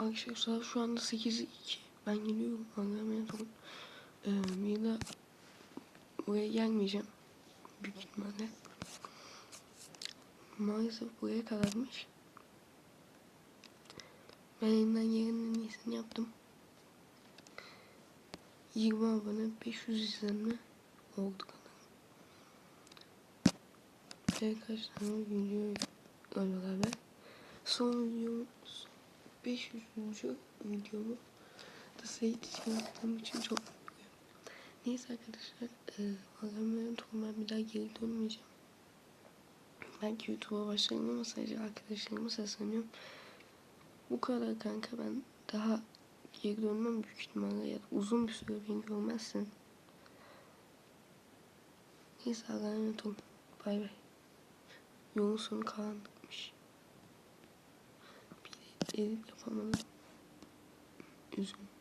Arkadaşlar şu anda 8'i 2. Ben geliyorum. Allah'a emanet olun. Ee, bir de buraya gelmeyeceğim. Büyük ihtimalle. Maalesef buraya kadarmış. Ben elinden gelenin en iyisini yaptım. 20 abone, 500 izlenme oldu kanalım. Ve kaç tane video galiba ben. Son videom, 500. videomu da Seyit için yaptığım için çok mutluyum. Neyse arkadaşlar, e, Allah'ım ben bir daha geri dönmeyeceğim. Belki YouTube'a başlarım ama sadece arkadaşlarıma sesleniyorum. Bu kadar kanka ben daha geri dönmem büyük ihtimalle ya uzun bir süre beni görmezsin. Neyse Allah'a emanet olun. Bay bay. Yolun sonu karanlıkmış. Edit yapamadım. Üzgünüm.